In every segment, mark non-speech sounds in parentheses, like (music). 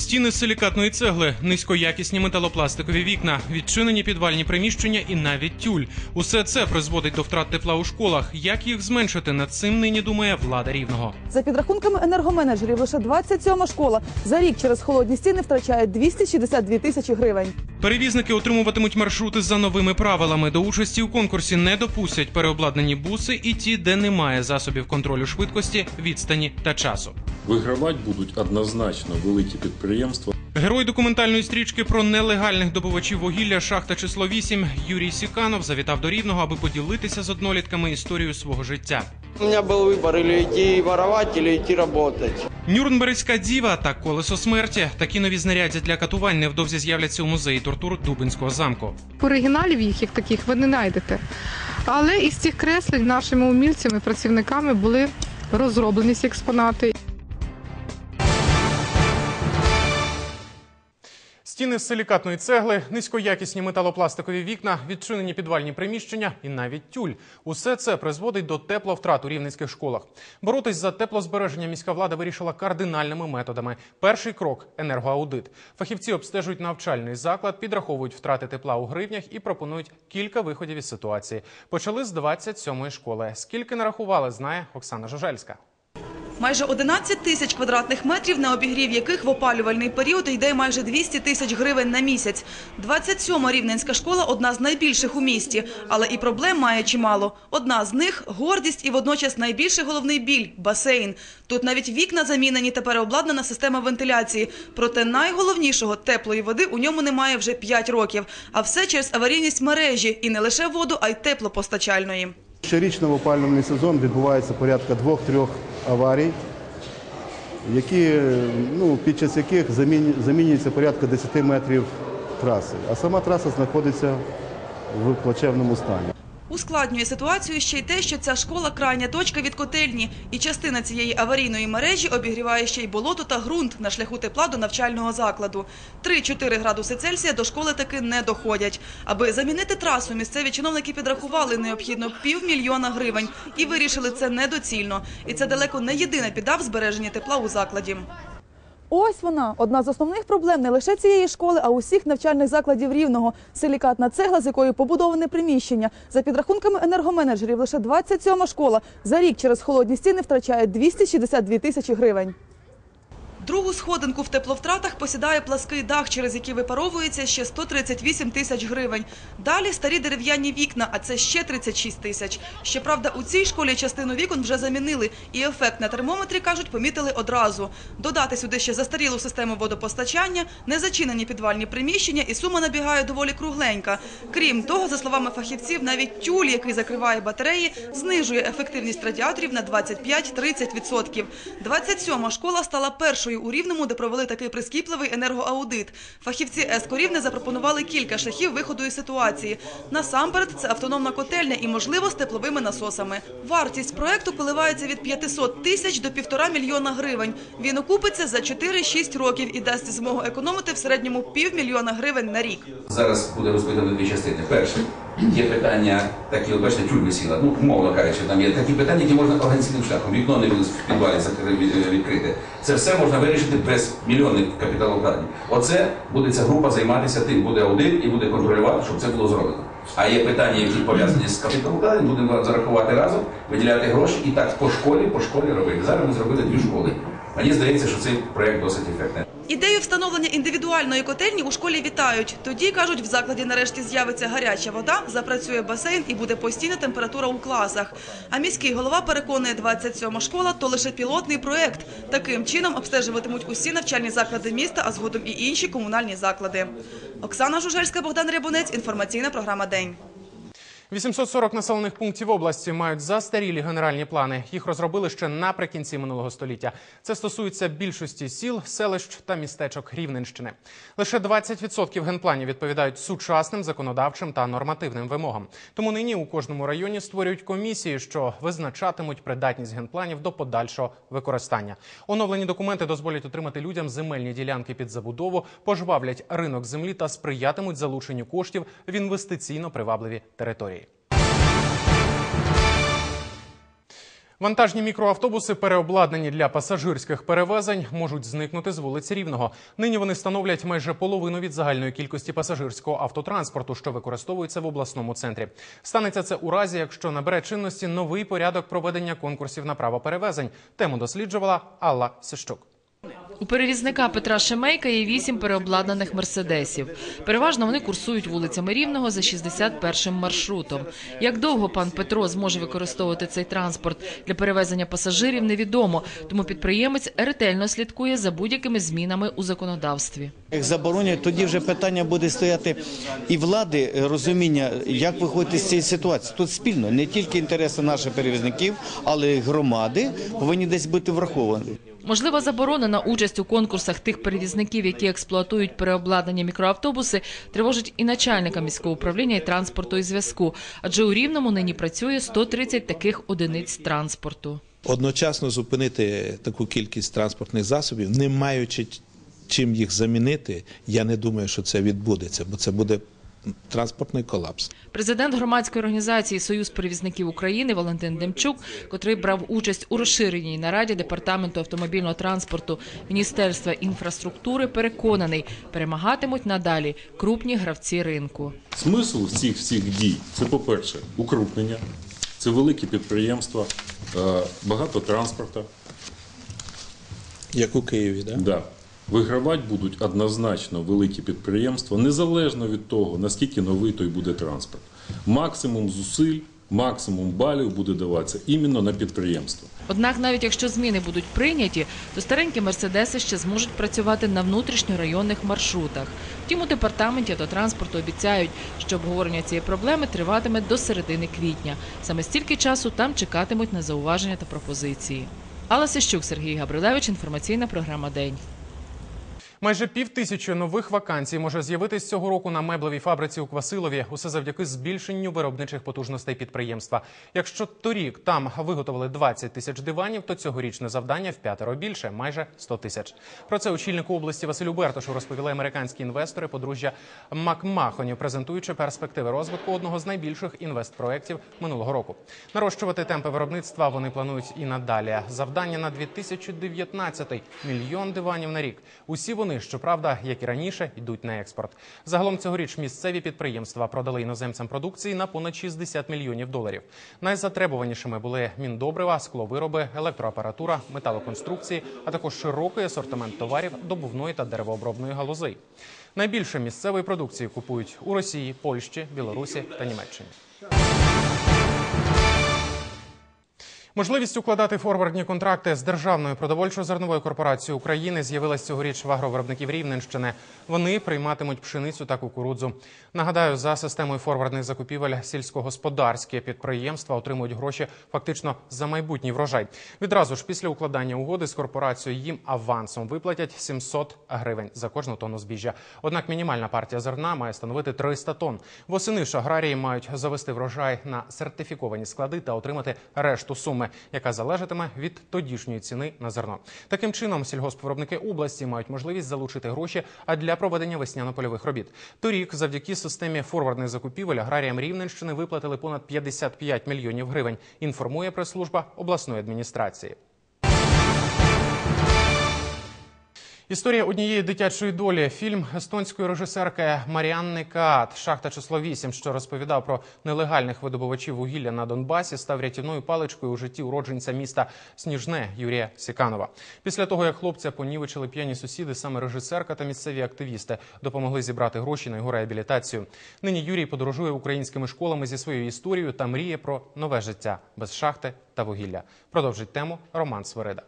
Стіни з силікатної цегли, низькоякісні металопластикові вікна, відчинені підвальні приміщення і навіть тюль. Усе це призводить до втрат тепла у школах. Як їх зменшити? Над цим нині думає влада рівного. За підрахунками енергоменеджерів, лише 27 школа за рік через холодні стіни втрачає 262 тисячі гривень. Перевізники отримуватимуть маршрути за новими правилами. До участі у конкурсі не допустять переобладнані буси і ті, де немає засобів контролю швидкості, відстані та часу. Вигравати будуть однозначно великі підприємства. Герой документальної стрічки про нелегальних добувачів вугілля шахта число 8 Юрій Сіканов завітав до рівного, аби поділитися з однолітками історією свого життя. У меня был выбор или идти воровать, или идти работать. Нюрнберзька діва та колесо смерті. Такі нові знаряддя для катувань невдовзі з'являться у музеї тортур Дубинського замку. Оригіналів їх як таких ви не знайдете. Але із цих креслень нашими умільцями, працівниками були розроблені ці експонати. Стіни з силікатної цегли, низькоякісні металопластикові вікна, відчинені підвальні приміщення і навіть тюль. Усе це призводить до тепловтрат у рівненських школах. Боротись за теплозбереження міська влада вирішила кардинальними методами. Перший крок енергоаудит. Фахівці обстежують навчальний заклад, підраховують втрати тепла у гривнях і пропонують кілька виходів із ситуації. Почали з 27-ї школи. Скільки нарахували, знає Оксана Жужельська. Майже 11 тисяч квадратних метрів, на обігрів яких в опалювальний період йде майже 200 тисяч гривень на місяць. 27-ма рівненська школа – одна з найбільших у місті, але і проблем має чимало. Одна з них – гордість і водночас найбільший головний біль – басейн. Тут навіть вікна замінені та переобладнана система вентиляції. Проте найголовнішого – теплої води у ньому немає вже 5 років. А все через аварійність мережі і не лише воду, а й теплопостачальної. Щорічно в опалювальний сезон відбувається порядка двох-трьох аварій, які, ну, під час яких замінюється порядка 10 метрів траси. А сама траса знаходиться в плачевному стані. Ускладнює ситуацію ще й те, що ця школа – крайня точка від котельні, і частина цієї аварійної мережі обігріває ще й болото та ґрунт на шляху тепла до навчального закладу. 3-4 градуси Цельсія до школи таки не доходять. Аби замінити трасу, місцеві чиновники підрахували необхідно півмільйона гривень і вирішили це недоцільно. І це далеко не єдина біда в збереженні тепла у закладі. Ось вона одна з основних проблем не лише цієї школи, а усіх навчальних закладів рівного. Силікатна цегла, з якої побудоване приміщення. За підрахунками енергоменеджерів, лише 27 школа за рік через холодні стіни втрачає 262 тисячі гривень. Другу сходинку в тепловтратах посідає плаский дах, через який випаровується ще 138 тисяч гривень. Далі старі дерев'яні вікна, а це ще 36 тисяч. Щоправда, у цій школі частину вікон вже замінили, і ефект на термометрі, кажуть, помітили одразу. Додати сюди ще застарілу систему водопостачання, незачинені підвальні приміщення, і сума набігає доволі кругленька. Крім того, за словами фахівців, навіть тюль, який закриває батареї, знижує ефективність радіаторів на 25-30%. 27-ма школа стала першою у Рівному, де провели такий прискіпливий енергоаудит. Фахівці ЕСКО Рівне запропонували кілька шляхів виходу із ситуації. Насамперед, це автономна котельня і, можливо, з тепловими насосами. Вартість проекту коливається від 500 тисяч до півтора мільйона гривень. Він окупиться за 4-6 років і дасть змогу економити в середньому півмільйона гривень на рік. Зараз буде розбито дві частини. Перше, є питання, такі, от бачите, тюль висіла, ну, умовно кажучи, там є такі питання, які можна організаційним шляхом. Вікно не в підвалі закри- від- відкрите. Це все можна вирішити без мільйонних капіталовкладень. Оце буде ця група займатися тим, буде аудит і буде контролювати, щоб це було зроблено. А є питання, які пов'язані з капіталовкладенням, будемо зарахувати разом, виділяти гроші і так по школі, по школі робити. Зараз ми зробили дві школи. Мені здається, що цей проект досить ефективний. Ідею встановлення індивідуальної котельні у школі вітають. Тоді, кажуть, в закладі нарешті з'явиться гаряча вода, запрацює басейн і буде постійна температура у класах. А міський голова переконує, 27 школа – то лише пілотний проект. Таким чином обстежуватимуть усі навчальні заклади міста, а згодом і інші комунальні заклади. Оксана Жужельська, Богдан Рябунець. Інформаційна програма «День». 840 населених пунктів області мають застарілі генеральні плани. Їх розробили ще наприкінці минулого століття. Це стосується більшості сіл, селищ та містечок Рівненщини. Лише 20% генпланів відповідають сучасним законодавчим та нормативним вимогам. Тому нині у кожному районі створюють комісії, що визначатимуть придатність генпланів до подальшого використання. Оновлені документи дозволять отримати людям земельні ділянки під забудову, пожвавлять ринок землі та сприятимуть залученню коштів в інвестиційно привабливі території. Вантажні мікроавтобуси, переобладнані для пасажирських перевезень, можуть зникнути з вулиць Рівного. Нині вони становлять майже половину від загальної кількості пасажирського автотранспорту, що використовується в обласному центрі. Станеться це у разі, якщо набере чинності новий порядок проведення конкурсів на право перевезень. Тему досліджувала Алла Сищук. У перевізника Петра Шемейка є вісім переобладнаних мерседесів. Переважно вони курсують вулицями Рівного за 61-м маршрутом. Як довго пан Петро зможе використовувати цей транспорт для перевезення пасажирів, невідомо. Тому підприємець ретельно слідкує за будь-якими змінами у законодавстві. Як заборонять, тоді вже питання буде стояти і влади е, розуміння, як виходити з цієї ситуації. Тут спільно не тільки інтереси наших перевізників, але й громади повинні десь бути враховані. Можлива заборона на участь у конкурсах тих перевізників, які експлуатують переобладнані мікроавтобуси, тривожить і начальника міського управління і транспорту і зв'язку. Адже у Рівному нині працює 130 таких одиниць транспорту. Одночасно зупинити таку кількість транспортних засобів, не маючи чим їх замінити, я не думаю, що це відбудеться, бо це буде транспортний колапс. Президент громадської організації Союз перевізників України Валентин Демчук, котрий брав участь у розширеній нараді департаменту автомобільного транспорту Міністерства інфраструктури, переконаний, перемагатимуть надалі крупні гравці ринку. Смисл цих всіх дій це, по-перше, укрупнення, це великі підприємства, е, багато транспорту. Як у Києві, да? Да. Вигравати будуть однозначно великі підприємства, незалежно від того, наскільки новий той буде транспорт. Максимум зусиль, максимум балів буде даватися іменно на підприємство. Однак, навіть якщо зміни будуть прийняті, то старенькі мерседеси ще зможуть працювати на внутрішньорайонних маршрутах. Втім, у департаменті автотранспорту обіцяють, що обговорення цієї проблеми триватиме до середини квітня. Саме стільки часу там чекатимуть на зауваження та пропозиції. Алла Сищук, Сергій Габрилевич, інформаційна програма День. Майже пів тисячі нових вакансій може з'явитись цього року на меблевій фабриці у Квасилові. Усе завдяки збільшенню виробничих потужностей підприємства. Якщо торік там виготовили 20 тисяч диванів, то цьогорічне завдання в п'ятеро більше майже 100 тисяч. Про це очільнику області Василю Бертошу розповіли американські інвестори подружжя Макмахонів, презентуючи перспективи розвитку одного з найбільших інвестпроєктів минулого року. Нарощувати темпи виробництва вони планують і надалі. Завдання на 2019 – мільйон диванів на рік. Усі вони, щоправда, як і раніше, йдуть на експорт. Загалом цьогоріч місцеві підприємства продали іноземцям продукції на понад 60 мільйонів доларів. Найзатребуванішими були міндобрива, скловироби, електроапаратура, металоконструкції, а також широкий асортимент товарів добувної та деревообробної галузей. Найбільше місцевої продукції купують у Росії, Польщі, Білорусі та Німеччині. Можливість укладати форвардні контракти з державною продовольчо-зерновою корпорацією України з'явилась цьогоріч в агровиробників Рівненщини. Вони прийматимуть пшеницю та кукурудзу. Нагадаю, за системою форвардних закупівель сільськогосподарські підприємства отримують гроші фактично за майбутній врожай. Відразу ж після укладання угоди з корпорацією їм авансом виплатять 700 гривень за кожну тонну збіжжя. Однак мінімальна партія зерна має становити 300 тонн. Восени ж аграрії мають завести врожай на сертифіковані склади та отримати решту суми, яка залежатиме від тодішньої ціни на зерно. Таким чином, сільгоспвиробники області мають можливість залучити гроші а для проведення весняно-польових робіт. Торік, завдяки системі форвардних закупівель, аграріям Рівненщини виплатили понад 55 мільйонів гривень. Інформує прес-служба обласної адміністрації. Історія однієї дитячої долі. Фільм естонської режисерки Маріанни Каат Шахта число 8», що розповідав про нелегальних видобувачів вугілля на Донбасі, став рятівною паличкою у житті уродженця міста Сніжне Юрія Сіканова. Після того, як хлопця понівечили п'яні сусіди, саме режисерка та місцеві активісти допомогли зібрати гроші на його реабілітацію. Нині Юрій подорожує українськими школами зі своєю історією та мріє про нове життя без шахти та вугілля. Продовжить тему Роман Свирида.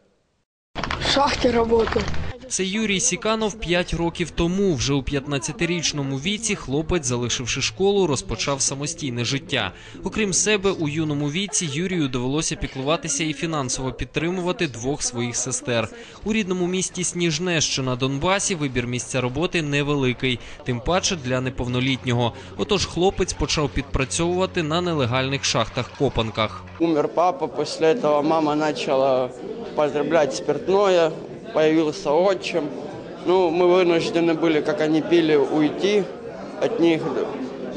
Шахті працюю. Це Юрій Сіканов 5 років тому. Вже у 15-річному віці хлопець, залишивши школу, розпочав самостійне життя. Окрім себе, у юному віці Юрію довелося піклуватися і фінансово підтримувати двох своїх сестер. У рідному місті Сніжне, що на Донбасі, вибір місця роботи невеликий, тим паче для неповнолітнього. Отож, хлопець почав підпрацьовувати на нелегальних шахтах-копанках. Умер папа, после этого мама начала потреблять спиртное, появился отчим. Ну, мы вынуждены были, как они пили, уйти от них.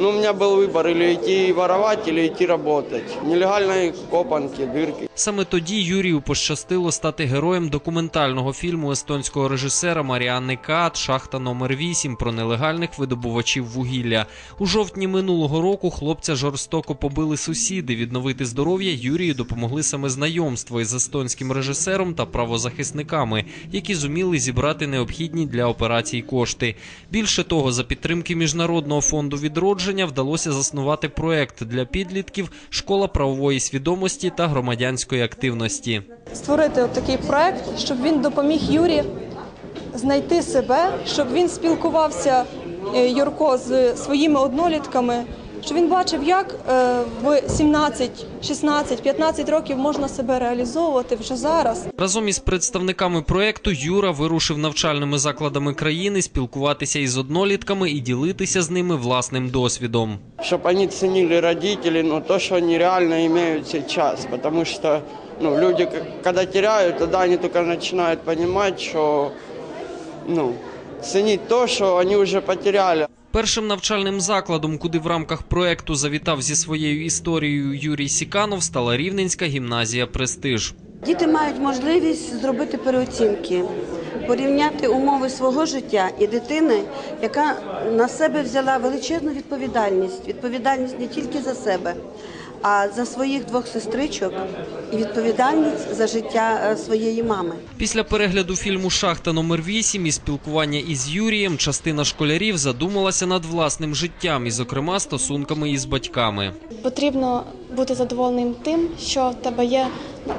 Ну, у меня был выбор или идти воровать, или идти работать. Нелегальные копанки, дырки. Саме тоді Юрію пощастило стати героєм документального фільму естонського режисера Маріанни Каат «Шахта номер 8» про нелегальних видобувачів вугілля. У жовтні минулого року хлопця жорстоко побили сусіди. Відновити здоров'я Юрію допомогли саме знайомство із естонським режисером та правозахисниками, які зуміли зібрати необхідні для операцій кошти. Більше того, за підтримки Міжнародного фонду відродження вдалося заснувати проект для підлітків Школа правової свідомості та громадянської активності. створити такий проект, щоб він допоміг Юрі знайти себе, щоб він спілкувався е, Юрко з своїми однолітками, щоб він бачив, як е, в 17, 16, 15 років можна себе реалізовувати вже зараз. Разом із представниками проекту Юра вирушив навчальними закладами країни спілкуватися із однолітками і ділитися з ними власним досвідом. Чтобы они ценили родители, ну, то, что они реально имеют сейчас. Потому что ну, люди, к- когда теряют, тогда они только начинают понимать, что ну, ценить то, что они уже потеряли. Першим навчальним закладом, куди в рамках проекту завітав зі своєю історією Юрій Сіканов, стала Рівненська гімназія Престиж. Діти мають можливість зробити переоцінки, порівняти умови свого життя і дитини, яка на себе взяла величезну відповідальність. Відповідальність не тільки за себе, а за своїх двох сестричок і відповідальність за життя е, своєї мами. Після перегляду фільму Шахта номер 8 і спілкування із Юрієм, частина школярів задумалася над власним життям і, зокрема, стосунками із батьками. Потрібно бути задоволеним тим, що в тебе є,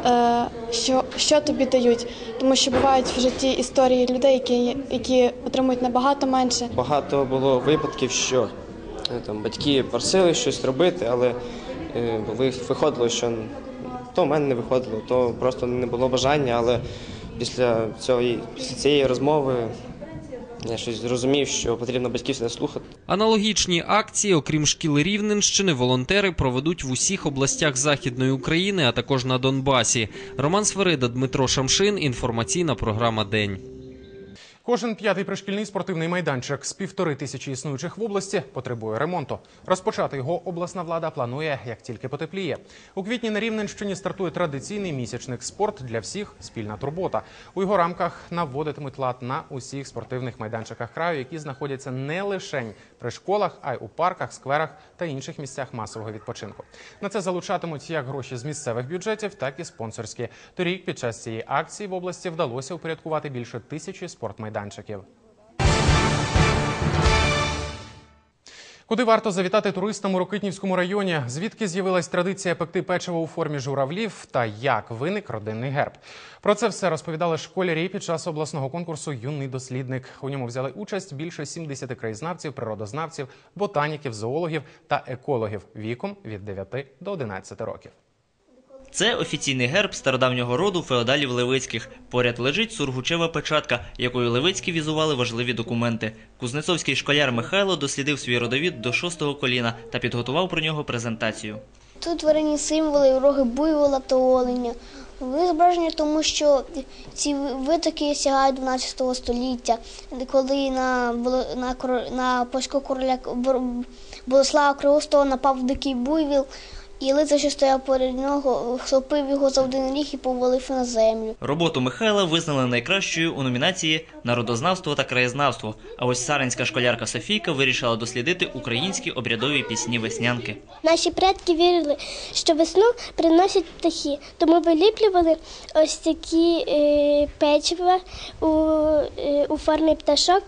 е, що, що тобі дають. Тому що бувають в житті історії людей, які, які отримують набагато менше. Багато було випадків, що е, там батьки просили щось робити, але виходило, що то в мене не виходило, то просто не було бажання. Але після цієї, після цієї розмови я щось зрозумів, що потрібно батьків не слухати. Аналогічні акції, окрім шкіл Рівненщини, волонтери проведуть в усіх областях Західної України, а також на Донбасі. Роман Сверида, Дмитро Шамшин. Інформаційна програма День. Кожен п'ятий пришкільний спортивний майданчик з півтори тисячі існуючих в області потребує ремонту. Розпочати його обласна влада планує, як тільки потепліє. У квітні на Рівненщині стартує традиційний місячник спорт для всіх спільна турбота. У його рамках наводитимуть лад на усіх спортивних майданчиках краю, які знаходяться не лише при школах, а й у парках, скверах та інших місцях масового відпочинку. На це залучатимуть як гроші з місцевих бюджетів, так і спонсорські. Торік під час цієї акції в області вдалося упорядкувати більше тисячі спортмайданчиків. Куди варто завітати туристам у Рокитнівському районі? Звідки з'явилась традиція пекти печиво у формі журавлів та як виник родинний герб? Про це все розповідали школярі під час обласного конкурсу Юний дослідник. У ньому взяли участь більше 70 краєзнавців, природознавців, ботаніків, зоологів та екологів віком від 9 до 11 років. Це офіційний герб стародавнього роду феодалів Левицьких. Поряд лежить сургучева печатка, якою Левицькі візували важливі документи. Кузнецовський школяр Михайло дослідив свій родовід до шостого коліна та підготував про нього презентацію. Тут творені символи роги буйвола та оленя. Вони зображені, тому що ці витоки сягають 12 століття, коли на, на, на польського короля Болеслава Кривостого напав дикий буйвіл, і лицар, що стояв поряд нього, схопив його за один ріг і повалив на землю. Роботу Михайла визнали найкращою у номінації Народознавство та краєзнавство. А ось саринська школярка Софійка вирішила дослідити українські обрядові пісні веснянки. Наші предки вірили, що весну приносять птахи, тому виліплювали ось такі е, печива у, е, у формі пташок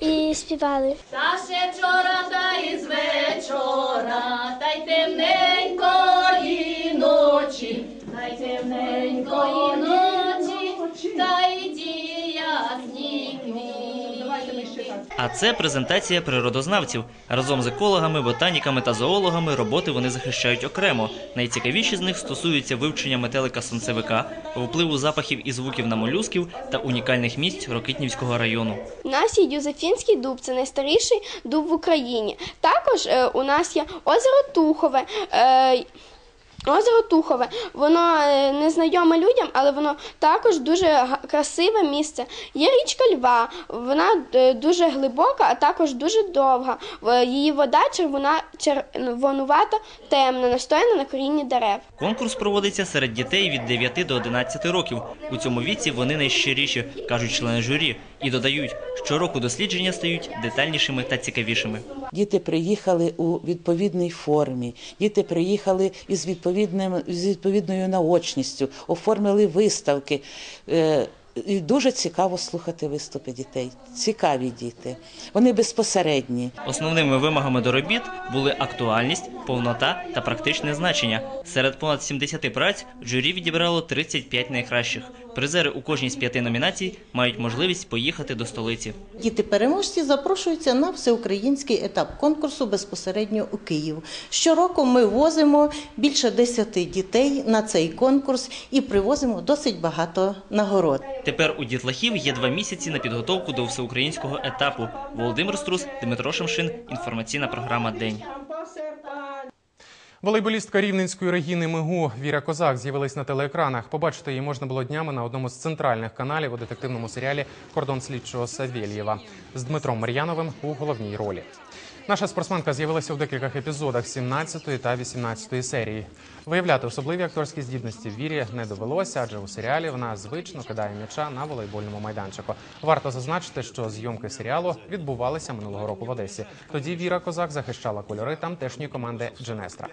і співали. Та ще вчора, та із вечора, та й темненької ночі, та й темненької ночі, та й А це презентація природознавців. Разом з екологами, ботаніками та зоологами роботи вони захищають окремо. Найцікавіші з них стосуються вивчення метелика сонцевика, впливу запахів і звуків на молюсків та унікальних місць Рокитнівського району. У нас є Юзефінський дуб, це найстаріший дуб в Україні. Також е, у нас є озеро Тухове. Озеро Тухове, воно е, незнайоме людям, але воно також дуже красиве місце. Є річка Льва, вона е, дуже глибока, а також дуже довга. Її вода червона, червонувата, темна, настояна на корінні дерев. Конкурс проводиться серед дітей від 9 до 11 років. У цьому віці вони найщиріші, кажуть члени журі, і додають, щороку дослідження стають детальнішими та цікавішими. Діти приїхали у відповідній формі, діти приїхали із відповідним з відповідною наочністю, оформили виставки. Е, І дуже цікаво слухати виступи дітей. Цікаві діти. Вони безпосередні. Основними вимогами до робіт були актуальність, повнота та практичне значення. Серед понад 70 праць журі відібрало 35 найкращих. Призери у кожній з п'яти номінацій мають можливість поїхати до столиці. Діти-переможці запрошуються на всеукраїнський етап конкурсу безпосередньо у Київ. Щороку ми возимо більше 10 дітей на цей конкурс і привозимо досить багато нагород. Тепер у дітлахів є два місяці на підготовку до всеукраїнського етапу. Володимир Струс, Дмитро Шамшин. Інформаційна програма День. Волейболістка рівненської Регіни Мигу Віра Козак з'явилась на телеекранах. Побачити її можна було днями на одному з центральних каналів у детективному серіалі Кордон слідчого Савєлєва з Дмитром Мар'яновим у головній ролі. Наша спортсменка з'явилася у декількох епізодах 17 та 18 серії. Виявляти особливі акторські здібності Вірі не довелося, адже у серіалі вона звично кидає м'яча на волейбольному майданчику. Варто зазначити, що зйомки серіалу відбувалися минулого року в Одесі. Тоді Віра Козак захищала кольори тамтешньої команди Дженестра.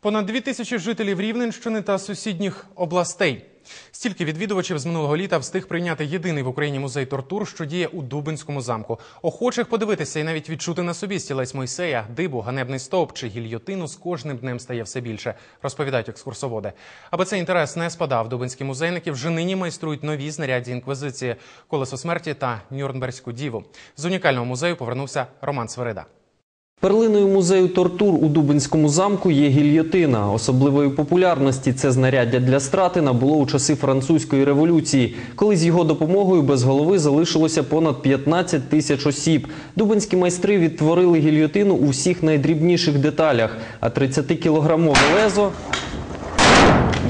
Понад дві тисячі жителів Рівненщини та сусідніх областей. Стільки відвідувачів з минулого літа встиг прийняти єдиний в Україні музей тортур, що діє у Дубинському замку. Охочих подивитися і навіть відчути на собі стілець Мойсея, дибу, ганебний стовп чи гільйотину з кожним днем стає все більше, розповідають екскурсоводи. Аби цей інтерес не спадав, дубинські музейники вже нині майструють нові знаряддя інквізиції, колесо смерті та Нюрнберзьку діву. З унікального музею повернувся Роман Свирида. Перлиною музею тортур у Дубинському замку є гільйотина. Особливої популярності це знаряддя для страти набуло у часи французької революції, коли з його допомогою без голови залишилося понад 15 тисяч осіб. Дубинські майстри відтворили гільйотину у всіх найдрібніших деталях, а 30-кілограмове лезо,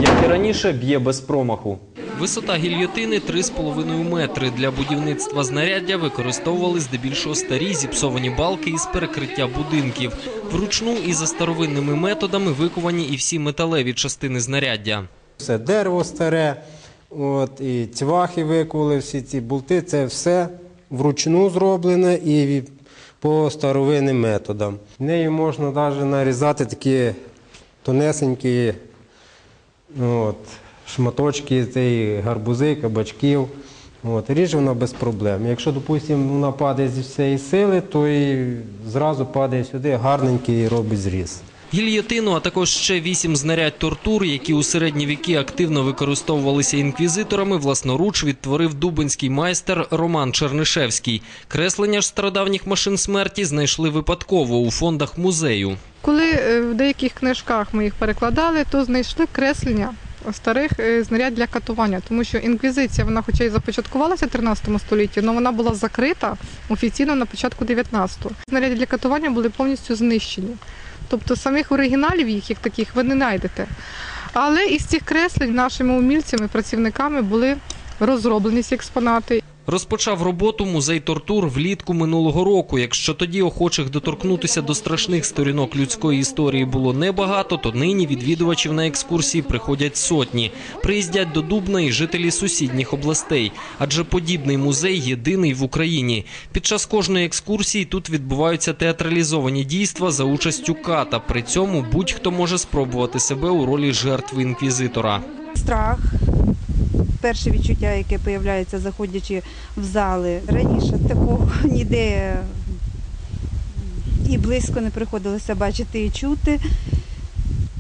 як і раніше, б'є без промаху. Висота гільйотини 3,5 метри. Для будівництва знаряддя використовували здебільшого старі зіпсовані балки із перекриття будинків. Вручну і за старовинними методами виковані і всі металеві частини знаряддя. Все дерево старе, і цвахи викули, всі ці болти, це все вручну зроблене і по старовинним методам. Нею можна навіть нарізати такі тонесенькі от, шматочки цієї гарбузи, кабачків. От, ріже вона без проблем. Якщо, допустимо, вона падає зі всієї сили, то і зразу падає сюди, гарненький і робить зріз. Гільйотину, а також ще вісім знарядь тортур, які у середні віки активно використовувалися інквізиторами, власноруч відтворив дубинський майстер Роман Чернишевський. Креслення ж стародавніх машин смерті знайшли випадково у фондах музею. Коли е, в деяких книжках ми їх перекладали, то знайшли креслення старих е, знарядь для катування, тому що інквізиція, вона хоча й започаткувалася в 13 столітті, але вона була закрита офіційно на початку 19-го. Знаряддя для катування були повністю знищені. Тобто самих оригіналів їх, як таких, ви не знайдете. Але із цих креслень нашими умільцями, працівниками були розроблені ці експонати. Розпочав роботу музей тортур влітку минулого року. Якщо тоді охочих доторкнутися до страшних сторінок людської історії було небагато, то нині відвідувачів на екскурсії приходять сотні. Приїздять до Дубна і жителі сусідніх областей, адже подібний музей єдиний в Україні. Під час кожної екскурсії тут відбуваються театралізовані дійства за участю ката. При цьому будь-хто може спробувати себе у ролі жертви інквізитора. страх. Перше відчуття, яке появляється, заходячи в зали. Раніше такого (laughs) ніде і близько не приходилося бачити і чути.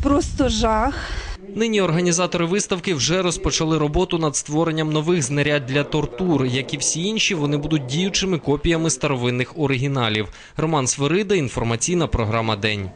Просто жах. Нині організатори виставки вже розпочали роботу над створенням нових знарядь для тортур. Як і всі інші, вони будуть діючими копіями старовинних оригіналів. Роман Свирида, інформаційна програма День.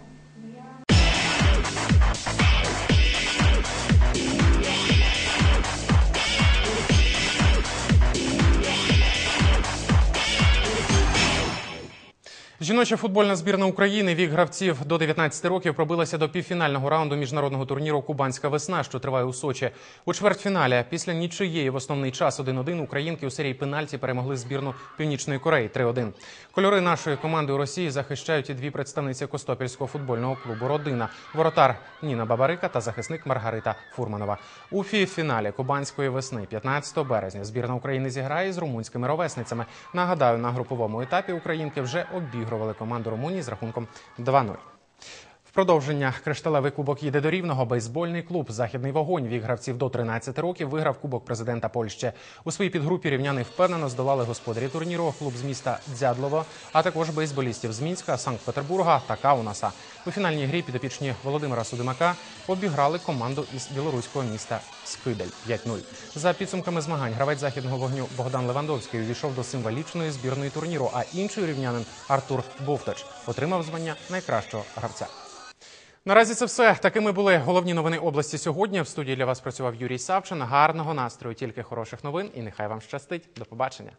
Жіноча футбольна збірна України вік гравців до 19 років пробилася до півфінального раунду міжнародного турніру Кубанська весна, що триває у Сочі. У чвертьфіналі після нічиєї в основний час 1-1 українки у серії пенальті перемогли збірну Північної Кореї 3-1. Кольори нашої команди у Росії захищають і дві представниці Костопільського футбольного клубу Родина воротар Ніна Бабарика та захисник Маргарита Фурманова. У півфіналі Кубанської весни 15 березня збірна України зіграє з румунськими ровесницями. Нагадаю, на груповому етапі українки вже обігрували команду Румунії з рахунком 2-0. Продовження кришталевий кубок їде до рівного. Бейсбольний клуб Західний вогонь вік гравців до 13 років виграв кубок президента Польщі. У своїй підгрупі рівняни впевнено здолали господарі турніру клуб з міста Дзядлово, а також бейсболістів з Мінська, Санкт-Петербурга та Каунаса. У фінальній грі підопічні Володимира Судимака обіграли команду із білоруського міста Скидель 5-0. За підсумками змагань гравець західного вогню Богдан Левандовський увійшов до символічної збірної турніру. А інший рівнянин Артур Бовтач отримав звання найкращого гравця. Наразі це все. Такими були головні новини області сьогодні. В студії для вас працював Юрій Савчин. Гарного настрою, тільки хороших новин, і нехай вам щастить. До побачення.